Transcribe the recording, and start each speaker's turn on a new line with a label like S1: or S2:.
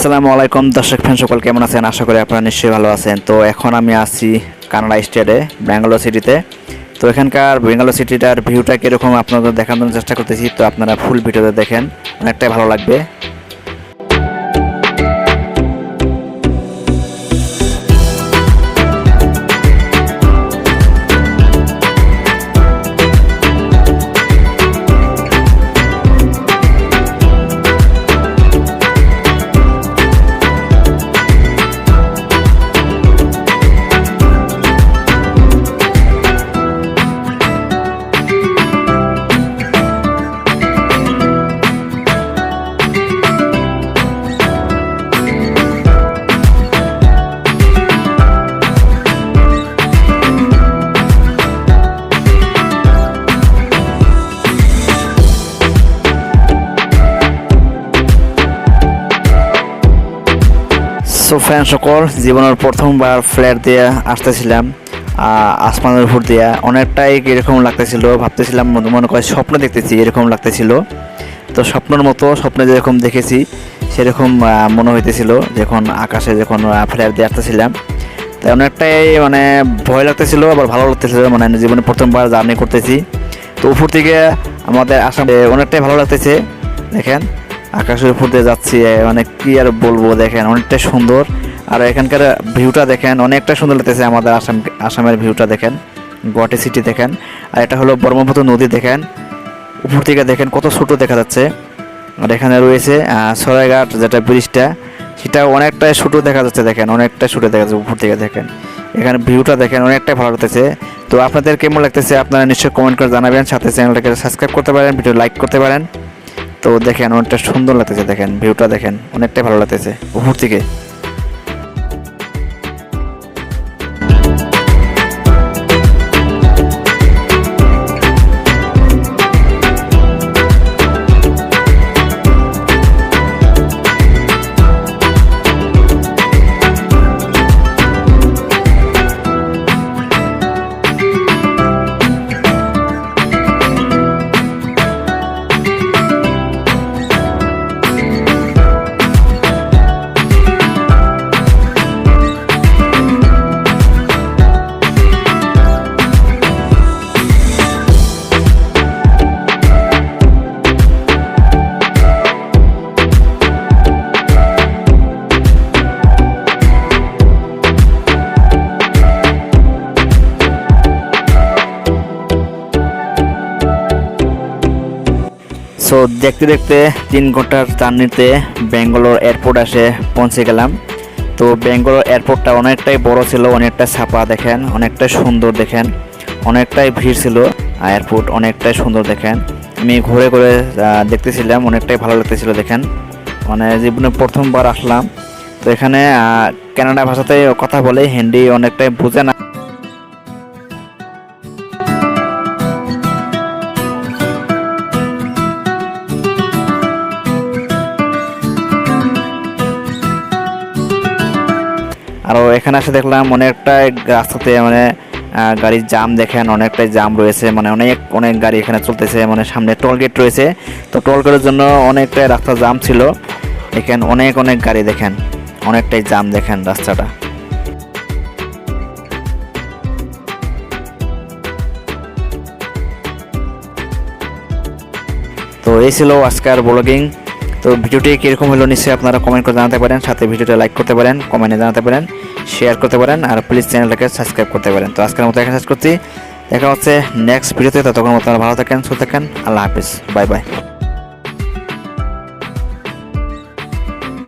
S1: আসসালামু আলাইকুম দর্শক ফ্যান সকল, কেমন আছেন? আশা করি আপনারা নিশ্চয়ই ভালো আছেন। তো এখন আমি আছি কানাডা স্টেটে, ব্যাঙ্গালোর সিটিতে। তো এখানকার ব্যাঙ্গালোর সিটিটার ভিউটা কীরকম আপনাদের দেখানোর চেষ্টা করতেছি, তো আপনারা ফুল ভিডিওতে দেখেন, অনেকটাই ভালো লাগবে। সো ফ্যান সকল জীবনের প্রথমবার ফ্ল্যাট দিয়ে আসতেছিলাম আসমানের উপর দিয়া। অনেকটাই এরকম লাগতেছিল, ভাবতেছিলাম, মনে- মনে করে স্বপ্ন দেখতেছি, এরকম লাগতেছিল। তো স্বপ্নের মতো স্বপ্নে যেরকম দেখেছি, সেরকম মনে হইতেছিল, যখন আকাশে যখন ফ্ল্যাট দিয়ে আসতেছিলাম। তাই অনেকটাই মানে ভয় লাগতেছিল, আবার ভালো লাগতেছিল মানে জীবনে প্রথমবার জার্নি করতেছি। তো উপর থেকে আমাদের আসামে অনেকটাই ভালো লাগতেছে, দেখেন। আকাশের উপর দিয়ে যাচ্ছি মানে কি আর বলব দেখেন, অনেকটা সুন্দর। আর এখানকার ভিউটা দেখেন, অনেকটা সুন্দর লাগতেছে আমাদের আসাম, আসামের ভিউটা দেখেন, গুয়াহাটি সিটি দেখেন। আর এটা হলো ব্রহ্মপুত্র নদী দেখেন, উপর থেকে দেখেন কত ছোট দেখা যাচ্ছে। আর এখানে রয়েছে সরাইঘাট যেটা ব্রিজটা সেটা অনেকটাই ছোট দেখা যাচ্ছে দেখেন, অনেকটা ছোট দেখা যাচ্ছে উপর থেকে দেখেন। এখানে ভিউটা দেখেন অনেকটাই ভালো লাগতেছে। তো আপনাদের কেমন লাগতেছে আপনারা নিশ্চয়ই কমেন্ট করে জানাবেন, সাথে চ্যানেলটাকে সাবস্ক্রাইব করতে পারেন ভিডিও লাইক করতে পারেন। তো দেখেন অনেকটা সুন্দর লাগতেছে দেখেন ভিউটা দেখেন অনেকটাই ভালো লাগতেছে উপর থেকে। সো দেখতে দেখতে তিন ঘণ্টার জার্নিতে ব্যাঙ্গালোর এয়ারপোর্ট আসে, পৌঁছে গেলাম। তো ব্যাঙ্গালোর এয়ারপোর্টটা অনেকটাই বড় ছিল, অনেকটা ছাপা দেখেন অনেকটাই সুন্দর দেখেন, অনেকটাই ভিড় ছিল এয়ারপোর্ট অনেকটাই সুন্দর দেখেন। আমি ঘুরে ঘুরে দেখতেছিলাম, অনেকটাই ভালো লাগতেছিল দেখেন। মানে জীবনে প্রথমবার আসলাম। তো এখানে কানাডা ভাষাতে কথা বলে, হিন্দি অনেকটাই বোঝে না আর এখানে এসে দেখলাম অনেকটা রাস্তাতে মানে গাড়ির জাম দেখেন, অনেকটাই জাম রয়েছে মানে অনেক অনেক গাড়ি এখানে চলতেছে মানে সামনে টোল গেট রয়েছে। তো টোল গেটের জন্য অনেকটাই রাস্তা জাম ছিল। দেখেন অনেক অনেক গাড়ি দেখেন, অনেকটাই জাম দেখেন রাস্তাটা। তো এই ছিল আজকের ব্লগিং তো ভিডিওটি কীরকম হলো নিশ্চয়ই আপনারা কমেন্ট করে জানাতে পারেন, সাথে ভিডিওটা লাইক করতে পারেন কমেন্টে জানাতে পারেন শেয়ার করতে পারেন, আর প্লিজ চ্যানেলটাকে সাবস্ক্রাইব করতে পারেন। তো আজকের মতো এখানে শেষ করছি। দেখা হচ্ছে নেক্সট ভিডিওতে ততক্ষণ মতো আপনারা ভালো থাকেন, সুস্থ থাকেন, আল্লাহ হাফিজ বাই বাই